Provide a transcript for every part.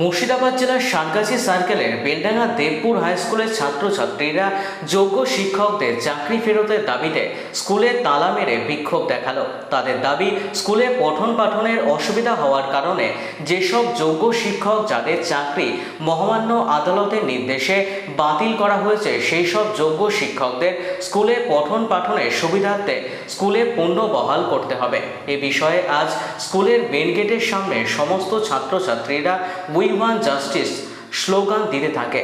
মুর্শিদাবাদ জেলার সানগাছি সার্কেলের বেলডাঙ্গা দেবপুর হাই স্কুলের ছাত্রছাত্রীরা যোগ্য শিক্ষকদের চাকরি ফেরতের দাবিতে স্কুলে তালা মেরে বিক্ষোভ দেখাল। তাদের দাবি, স্কুলে পঠন পাঠনের অসুবিধা হওয়ার কারণে যেসব যোগ্য শিক্ষক যাদের চাকরি মহামান্য আদালতের নির্দেশে বাতিল করা হয়েছে সেই সব যোগ্য শিক্ষকদের স্কুলে পঠন পাঠনের সুবিধার্থে স্কুলে পূর্ণ বহাল করতে হবে। এ বিষয়ে আজ স্কুলের মেন গেটের সামনে সমস্ত ছাত্রছাত্রীরা উই ওয়ান জাস্টিস স্লোগান দিতে থাকে।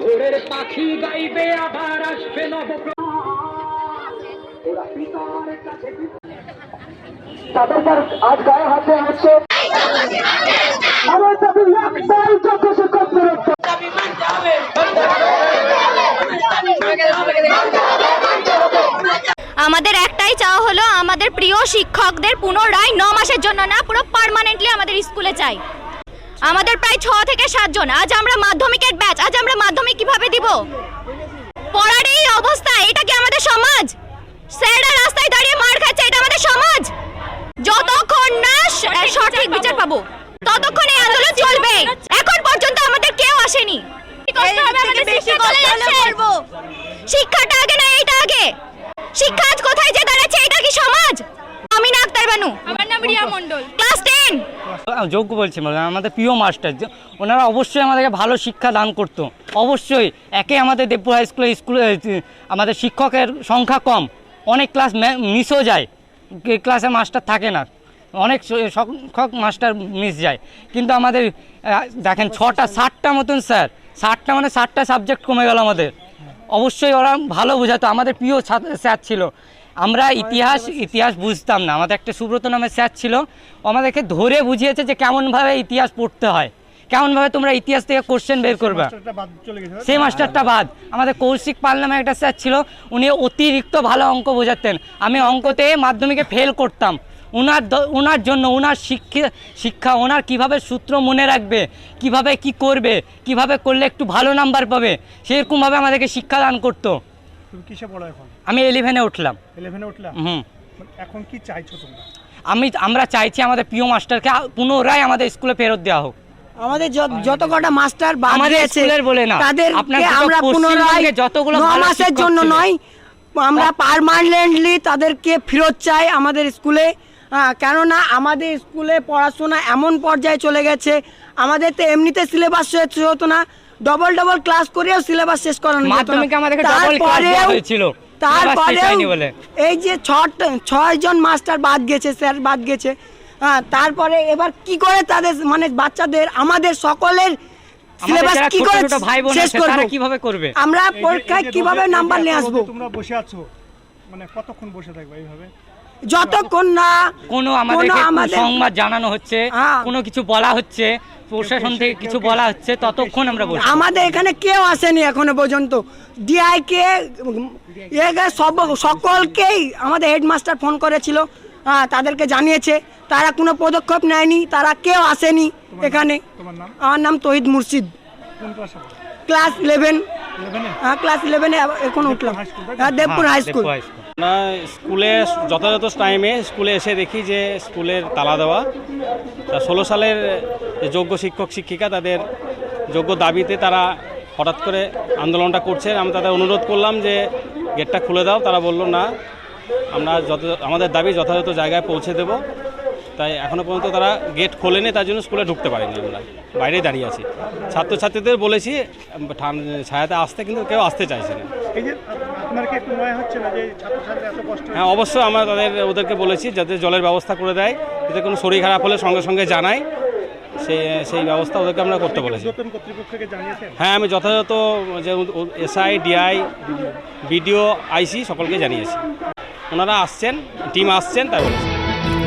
ভোরের পাখি গাইবে আবার আসবে তাদের আজ গায়ে হাতে হচ্ছে আমার দাবি একটাই যোগ্য শিক্ষক ফেরত আমাদের একটাই চাওয়া হলো আমাদের প্রিয় শিক্ষকদের পুনরায় ন মাসের জন্য না পুরো পার্মানেন্টলি আমাদের স্কুলে চাই। আমাদের প্রায় ছ থেকে সাতজন আজ আমরা মাধ্যমিকের ব্যাচ আজ আমরা মাধ্যমিক কীভাবে দিব? পড়ার এই অবস্থা এটা কি আমাদের সমাজ? স্যাররা রাস্তায় দাঁড়িয়ে মার খাচ্ছে এটা আমাদের সমাজ? যতক্ষণ না সঠিক বিচার পাবো। ততক্ষণ এই আন্দোলন চলবে। এখন পর্যন্ত আমাদের কেউ আসেনি। শিক্ষাটা আগে না এইটা আগে। শিক্ষা আজ কোথায় যে দাঁড়াচ্ছে এটা কি সমাজ? আমি না আক্তার বানু। আমার নাম রিয়া মণ্ডল। Class ten. যোগ্য বলছি মানে আমাদের প্রিয় মাস্টার যে ওনারা অবশ্যই আমাদেরকে ভালো শিক্ষা দান করতো। অবশ্যই একে আমাদের দেবপুর হাই স্কুলে স্কুলে আমাদের শিক্ষকের সংখ্যা কম। অনেক ক্লাস মিসও যায়। ক্লাসে মাস্টার থাকে না। অনেক সংখ্যক মাস্টার মিস যায়। কিন্তু আমাদের দেখেন ছটা ষাটটা মতন স্যার। ষাটটা মানে ষাটটা সাবজেক্ট কমে গেল আমাদের। অবশ্যই ওরা ভালো বোঝাতো। আমাদের প্রিয় স্যার ছিল। আমরা ইতিহাস ইতিহাস বুঝতাম না। আমাদের একটা সুব্রত নামের স্যার ছিল। আমাদেরকে ধরে বুঝিয়েছে যে কেমনভাবে ইতিহাস পড়তে হয়। কেমনভাবে তোমরা ইতিহাস থেকে কোশ্চেন বের করবে। সেই মাস্টারটা বাদ। আমাদের কৌশিক পাল নামে একটা স্যার ছিল। উনি অতিরিক্ত ভালো অঙ্ক বোঝাতেন। আমি অঙ্কতে মাধ্যমিকে ফেল করতাম। ওনার দ- ওনার জন্য ওনার শিক্ষা শিক্ষা ওনার কীভাবে সূত্র মনে রাখবে কীভাবে কি করবে কীভাবে করলে একটু ভালো নাম্বার পাবে সেরকমভাবে আমাদেরকে শিক্ষা দান করতো। তুমি কিসে পড়ো এখন? আমি ইলেভেনে উঠলাম। ইলেভেনে উঠলাম হুম। এখন কি চাইছো তোমরা? আমি আমরা চাইছি আমাদের প্রিয় মাস্টারকে পুনরায় আমাদের স্কুলে ফেরত দেওয়া হোক। আমাদের যত- কটা মাস্টার বাদ আমাদের স্কুলের বলে না। তাদেরকে আমরা পুনরায় যতগুলো মাসের জন্য নয় আমরা পার্মানেন্টলি তাদেরকে ফেরত চাই আমাদের স্কুলে। কেননা আমাদের স্কুলে পড়াশোনা এমন পর্যায়ে চলে গেছে আমাদের তো এমনিতে সিলেবাস শেষ হতো না ডবল ডবল ক্লাস করেও সিলেবাস শেষ করানো। মাধ্যমিকে হয়েছিল। তারপরেও এই যে ছটা ছয় জন মাস্টার বাদ গেছে স্যার বাদ গেছে হ্যাঁ তারপরে এবার কি করে তাদের মানে বাচ্চাদের আমাদের সকলের সিলেবাস কি করে ছোট ভাই বোন শেষ করব? কীভাবে করবে? আমরা পরীক্ষায় কীভাবে নাম্বার নিয়ে আসব? তোমরা বসে আছো মানে কতক্ষণ বসে থাকবে এইভাবে? যতক্ষণ না কোনো আমাদেরকে আমাদের- সংবাদ জানানো হচ্ছে হ্যাঁ। কোনো কিছু বলা হচ্ছে প্রশাসন থেকে কিছু বলা হচ্ছে ততক্ষণ আমরা বসে আমাদের এখানে কেউ আসেনি এখনও পর্যন্ত। ডিআইকে সব সকলকেই আমাদের হেডমাস্টার ফোন করেছিল হ্যাঁ তাদেরকে জানিয়েছে। তারা কোনো পদক্ষেপ নেয়নি তারা কেউ আসেনি এখানে। আমার নাম তহিদ মুর্শিদ। ক্লাস? ইলেভেন হ্যাঁ ক্লাস ইলেভেনে এখন উঠলাম? হ্যাঁ দেবপুর হাই স্কুল আমরা স্কুলে যথাযথ টাইমে স্কুলে এসে দেখি যে স্কুলের তালা দেওয়া। তা ষোলো সালের যোগ্য শিক্ষক, শিক্ষিকা, তাদের যোগ্য দাবিতে তারা হঠাৎ করে আন্দোলনটা করছে। আমি তাদের অনুরোধ করলাম যে, গেটটা খুলে দাও। তারা বলল, না, আমরা যত আমাদের দাবি যথাযথ জায়গায় পৌঁছে দেব। তাই এখনও পর্যন্ত তারা গেট খোলেনি তার জন্য স্কুলে ঢুকতে পারেনি আমরা। বাইরে দাঁড়িয়ে আছি। ছাত্রছাত্রীদের বলেছি ছায়াতে আসতে কিন্তু কেউ আসতে চাইছে না। হ্যাঁ অবশ্যই আমরা তাদের ওদেরকে বলেছি যাতে জলের ব্যবস্থা করে দেয় যাতে কোনো শরীর খারাপ হলে সঙ্গে সঙ্গে জানায়। সেই সেই ব্যবস্থা ওদেরকে আমরা করতে বলেছি। হ্যাঁ আমি যথাযথ যে এসআই ডিআই বিডিও আইসি সকলকে জানিয়েছি। ওনারা আসছেন টিম আসছেন তাই বলেছি।